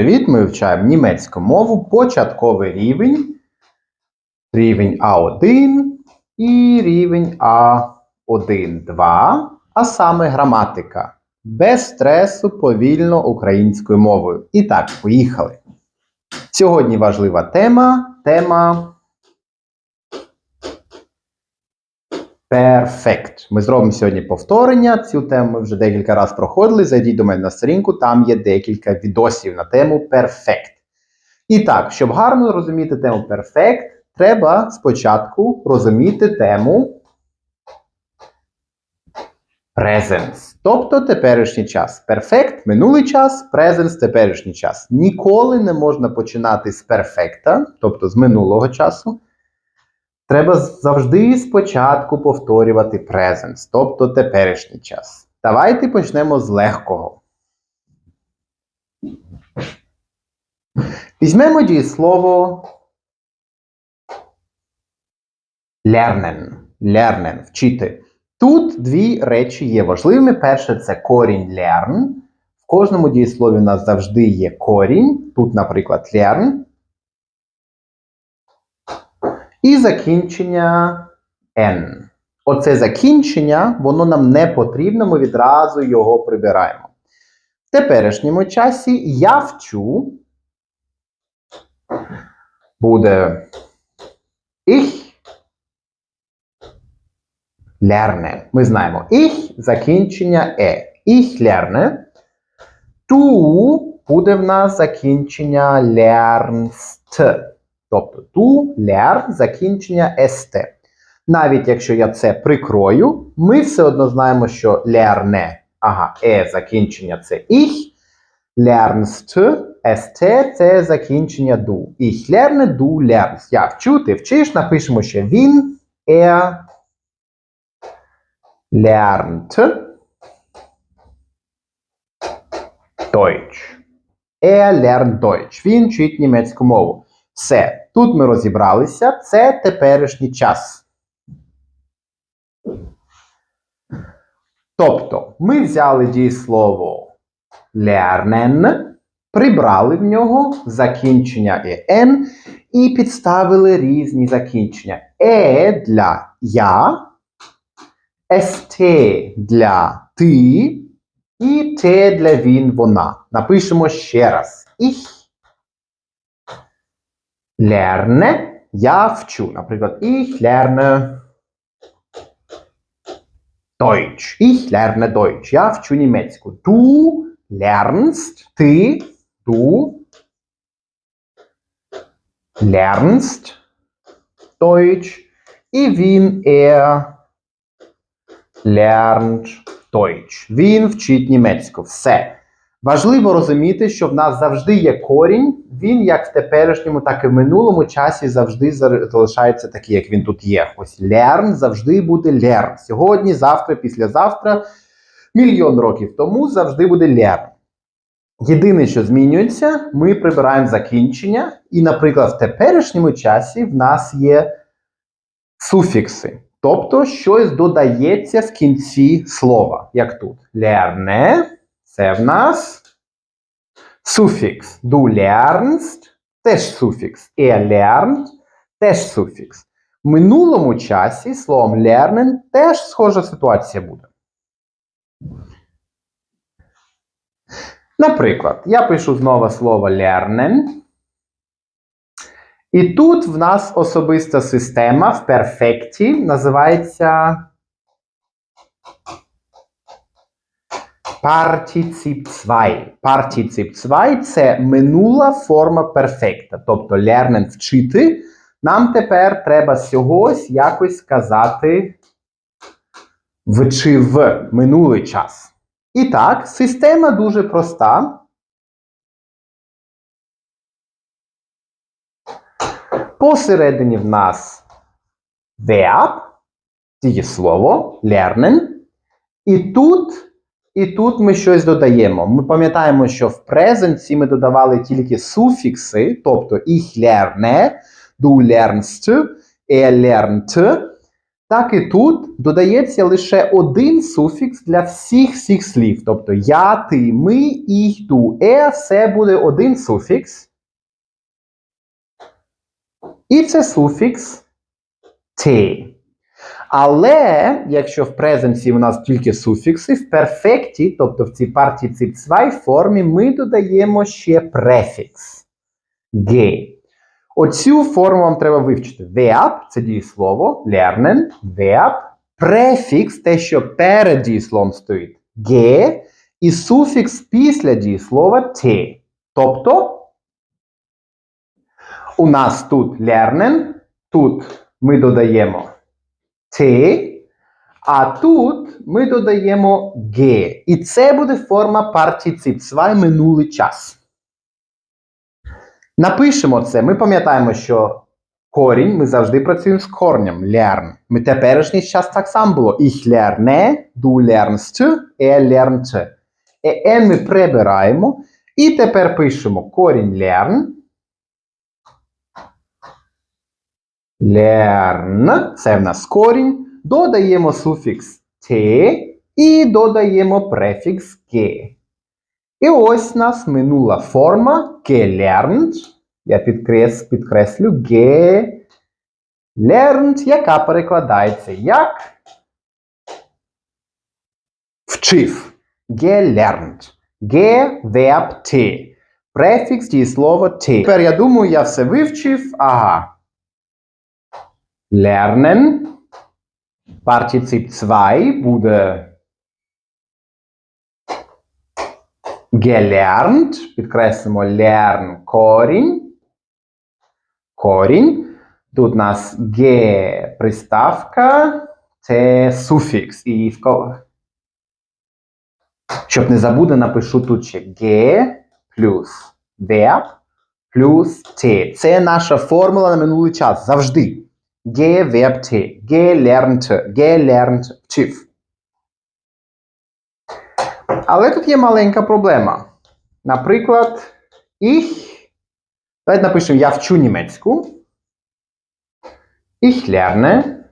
Привіт, ми вивчаємо німецьку мову, початковий рівень, рівень А1 і рівень А1, 2, а саме граматика. Без стресу, повільно українською мовою. І так, поїхали. Сьогодні важлива тема. Тема Perfect. Ми зробимо сьогодні повторення. Цю тему ми вже декілька разів проходили. Зайдіть до мене на сторінку, там є декілька відосів на тему Perfect. І так, щоб гарно розуміти тему Perfect, треба спочатку розуміти тему Presence. Тобто теперішній час. Perfect – минулий час, presence – теперішній час. Ніколи не можна починати з перфекта, тобто з минулого часу. Треба завжди спочатку повторювати presence, тобто теперішній час. Давайте почнемо з легкого. Візьмемо дієслово lernen. Lernen – вчити. Тут дві речі є важливими. Перше це корінь learn. В кожному дієслові у нас завжди є корінь. Тут, наприклад, learn. І закінчення N. Оце закінчення, воно нам не потрібно, ми відразу його прибираємо. В теперішньому часі я вчу. Буде ich lerne. Ми знаємо ich закінчення e. Ich lerne. Du буде в нас закінчення lernst. Тобто ту, лер, закінчення ст. Навіть якщо я це прикрою, ми все одно знаємо, що лерне, ага, е закінчення це ich, лернст, ст це закінчення ду. Ich lerne, du lernst. Я вчу, ти вчиш, напишемо ще він, er lernt Deutsch. Er lernt Deutsch. Він вчить німецьку мову. Все. Тут ми розібралися. Це теперішній час. Тобто, ми взяли дієслово lernen, прибрали в нього закінчення «en» і підставили різні закінчення. Е для я, ст для ти і те для він, вона. Напишемо ще раз. Ich lerne, я вчу. Наприклад, ich lerne Deutsch. Ich lerne Deutsch. Я вчу німецьку. Du lernst, ти, du lernst Deutsch. І він, er lernt Deutsch. Він вчить німецьку. Все. Важливо розуміти, що в нас завжди є корінь, він як в теперішньому, так і в минулому часі завжди залишається такий, як він тут є. Ось learn завжди буде learn. Сьогодні, завтра, післязавтра, мільйон років тому завжди буде learn. Єдине, що змінюється, ми прибираємо закінчення, і, наприклад, в теперішньому часі в нас є суфікси. Тобто щось додається в кінці слова, як тут. Lerne – це в нас суфікс. Du lernst теж суфікс. Er lernt теж суфікс. В минулому часі словом lernen теж схожа ситуація буде. Наприклад, я пишу знову слово lernen. І тут в нас особиста система в перфекті називається Partizip 2. Partizip 2 це минула форма перфекта. Тобто lernen вчити. Нам тепер треба сьогось якось сказати вчив минулий час. І так, система дуже проста. Посередині в нас verb, дієслово, lernen. І тут і тут ми щось додаємо. Ми пам'ятаємо, що в презенці ми додавали тільки суфікси, тобто ich lerne, du lernst, er lernt. так і тут додається лише один суфікс для всіх всіх слів. Тобто я, ти, ми, і ту. Е, це буде один суфікс. І це суфікс те. Але якщо в презенсі у нас тільки суфікси, в перфекті, тобто в цій партії 2 формі, ми додаємо ще префікс ге. Оцю форму вам треба вивчити. Verb – це дієслово, lernen, verb, префікс те, що перед дієсловом стоїть ге, і суфікс після дієслова те. Тобто у нас тут lernen, тут ми додаємо те, а тут ми додаємо ге. І це буде форма партії 2 минулий час. Напишемо це. Ми пам'ятаємо, що корінь ми завжди працюємо з корнем lern. Ми теперішній час так само було. Ich lerne, du lernst, er lernt. En ми прибираємо. І тепер пишемо корінь learn. Learn. Це в нас корінь. Додаємо суфікс те і додаємо префікс ге. І ось нас минула форма gelernt. Я підкрес, підкреслю gelernt, яка перекладається як вчив. Gelernt. Ge, verb T. Префікс дієслова T. Тепер я думаю, я все вивчив. Ага. Lernen. Партицip 2 буде gelernt, підкреслимо learn корінь. Корінь. Тут у нас ге приставка, це суфікс. І в щоб не забути, напишу тут ще ге плюс verb плюс те. Це наша формула на минулий час. Завжди. Ге verb те. Gelernt. Gelernt вчив. Але тут є маленька проблема. Наприклад, ich. Давайте напишемо я вчу німецьку. Ich lerne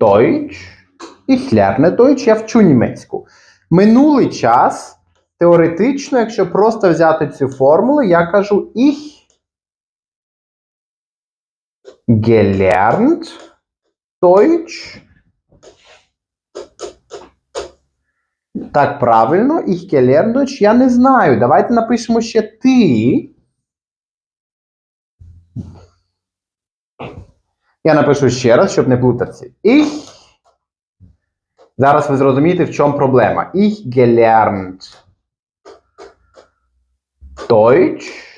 Deutsch. Ich lerne Deutsch. Я вчу німецьку. Минулий час, теоретично, якщо просто взяти цю формулу, я кажу ich gelernt Deutsch. Так, правильно, ich gelernt Deutsch я не знаю. Давайте напишемо ще ти. Я напишу ще раз, щоб не плутатися. Ich. Зараз ви зрозумієте, в чому проблема. Ich gelernt Deutsch.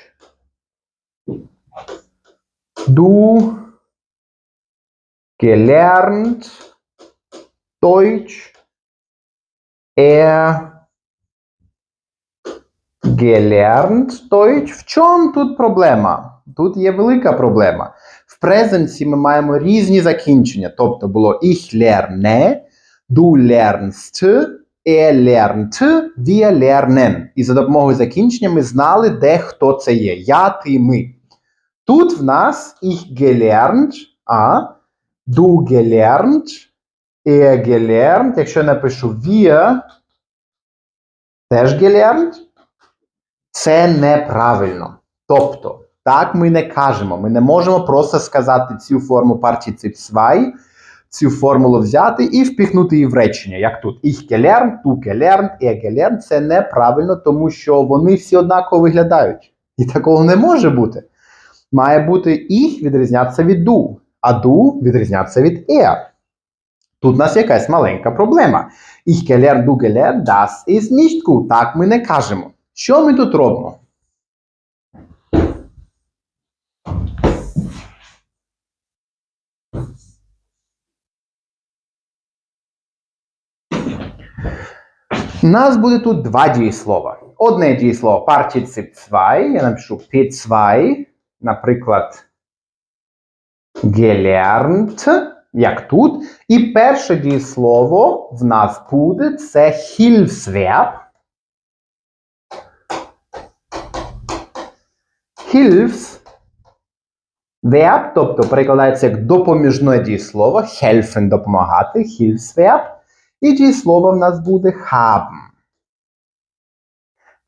Du gelernt Deutsch. Er gelernt Deutsch. В чому тут проблема? Тут є велика проблема. В презенсі ми маємо різні закінчення. Тобто було ich lerne, du lernst, er lernt, wir lernen. І за допомогою закінчення ми знали, де хто це є. Я, ти, ми. Тут в нас ich gelernt, а du gelernt, er gelernt. Якщо напишу wir, теж gelernt, це неправильно. Тобто, так ми не кажемо. Ми не можемо просто сказати цю форму партії 2, цю формулу взяти і впіхнути її в речення, як тут. Ich gelernt, du gelernt, er gelernt. Це неправильно, тому що вони всі однаково виглядають. І такого не може бути. Має бути ich відрізнятися від du, а du відрізнятися від er. Тут у нас якась маленька проблема. Ich gelernt, du gelernt, das ist nicht gut. Так ми не кажемо. Що ми тут робимо? У нас буде тут два дієслова. Одне дієслово Partizip 2, я напишу P2, наприклад, gelernt, як тут. І перше дієслово в нас буде це Hilfsverb. Hilfs Verb, тобто перекладається як допоміжне дієслово, helfen – допомагати, Hilfsverb. І дієслово в нас буде haben.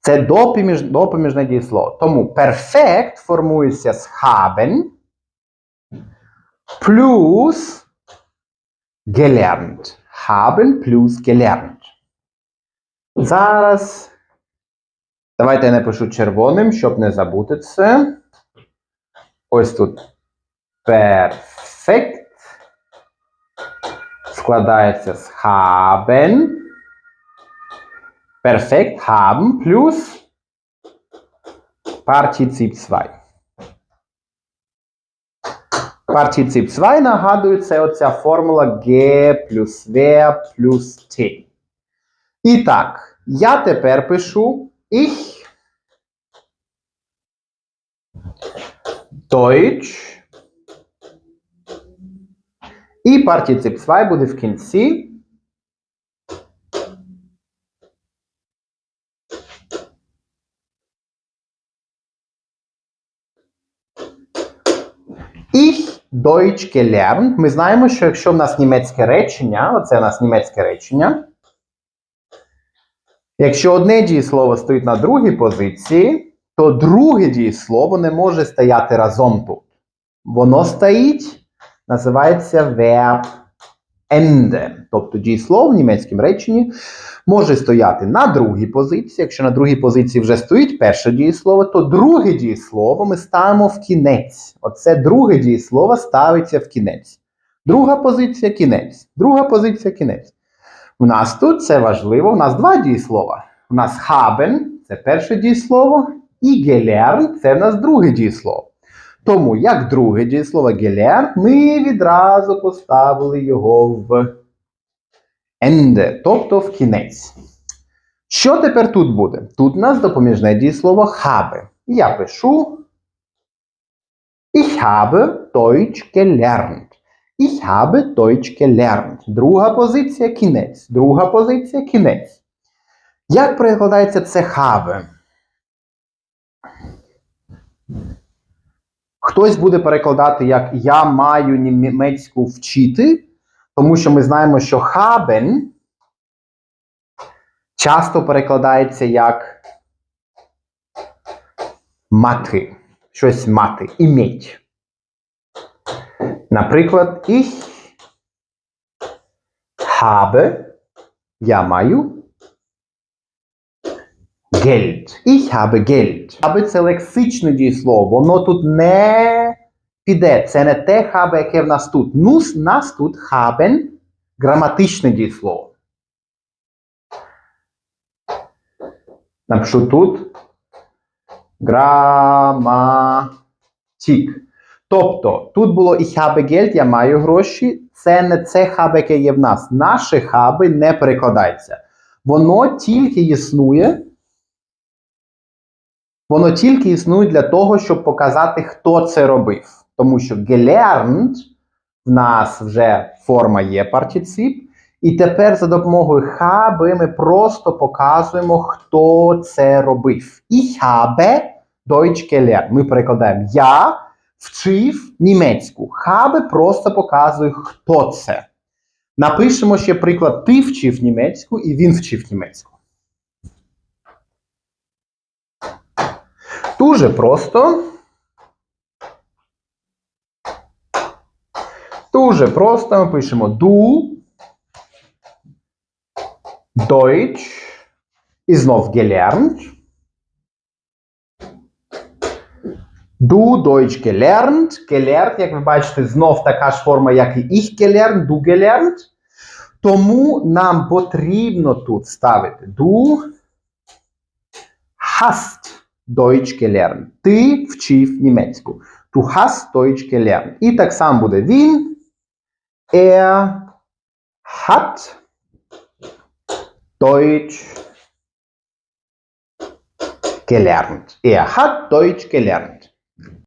Це допоміж, допоміжне дієслово. Тому перфект формується з haben плюс gelernt. Haben плюс gelernt. Зараз давайте я напишу червоним, щоб не забути це. Ось тут перфект складається з haben. Perfekt haben плюс Partizip 2. Partizip 2, нагадую, це оця формула G плюс V плюс T. І так, я тепер пишу ich Deutsch. І партицip 2 буде в кінці. Ich Deutsch gelernt. Ми знаємо, що якщо в нас німецьке речення, оце у нас німецьке речення. Якщо одне дієслово стоїть на другій позиції, то друге дієслово не може стояти разом тут. Воно стоїть, називається verb Ende. Тобто дієслово в німецькому реченні може стояти на другій позиції. Якщо на другій позиції вже стоїть перше дієслово, то друге дієслово ми ставимо в кінець. Оце друге дієслово ставиться в кінець. Друга позиція кінець. Друга позиція кінець. У нас тут це важливо, у нас два дієслова. У нас haben це перше дієслово, і gelernt це в нас друге дієслово. Тому, як друге дієслово gelernt, ми відразу поставили його в Ende, тобто в кінець. Що тепер тут буде? Тут у нас допоміжне дієслово habe. Я пишу Ich habe Deutsch gelernt. Ich habe Deutsch gelernt. Друга позиція кінець. Друга позиція кінець. Як перекладається це habe? Хтось буде перекладати як я маю німецьку вчити, тому що ми знаємо, що haben часто перекладається як мати. Щось мати, іметь. Наприклад, ich habe, я маю Geld. Ich habe Geld. Habe це лексичне дієслово. Воно тут не піде. Це не те habe, яке в нас тут. Нус нас тут haben граматичне дієслово. Напишу тут граматик. Тобто, тут було ich habe Geld, я маю гроші. Це не це habe, яке є в нас. Наше habe не перекладається. Воно тільки існує. Воно тільки існує для того, щоб показати, хто це робив. Тому що gelernt в нас вже форма є партицип. І тепер за допомогою habe ми просто показуємо, хто це робив. Ich habe Deutsch gelernt. Ми перекладаємо я вчив німецьку. Habe просто показує, хто це. Напишемо ще приклад: ти вчив німецьку і він вчив німецьку. Дуже просто. Дуже просто ми пишемо du Deutsch і знов gelernt. Du Deutsch gelernt. Gelernt, як ви бачите, знов така ж форма, як і ich gelernt, du gelernt. Тому нам потрібно тут ставити du hast Deutsch gelernt. Ти вчив німецьку. Du hast Deutsch gelernt. І так само буде він. Er hat Deutsch gelernt. Er hat Deutsch gelernt.